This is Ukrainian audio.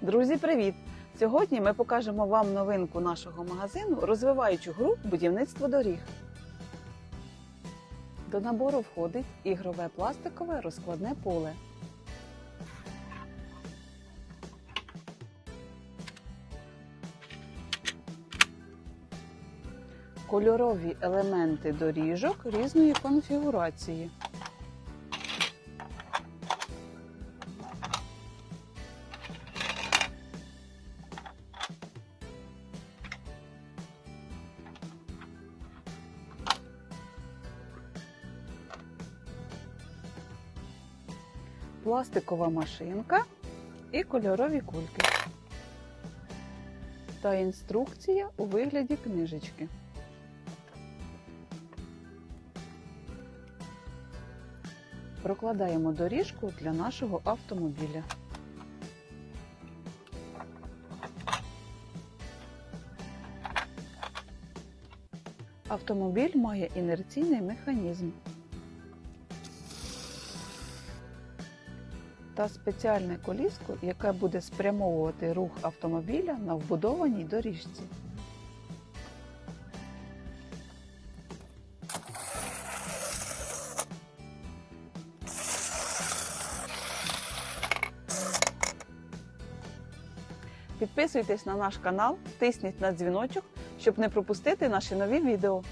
Друзі, привіт! Сьогодні ми покажемо вам новинку нашого магазину, розвиваючу гру будівництво доріг. До набору входить ігрове пластикове розкладне поле. Кольорові елементи доріжок різної конфігурації. Пластикова машинка і кольорові кульки. Та інструкція у вигляді книжечки. Прокладаємо доріжку для нашого автомобіля. Автомобіль має інерційний механізм. Та спеціальне коліско, яке буде спрямовувати рух автомобіля на вбудованій доріжці. Підписуйтесь на наш канал, тисніть на дзвіночок, щоб не пропустити наші нові відео.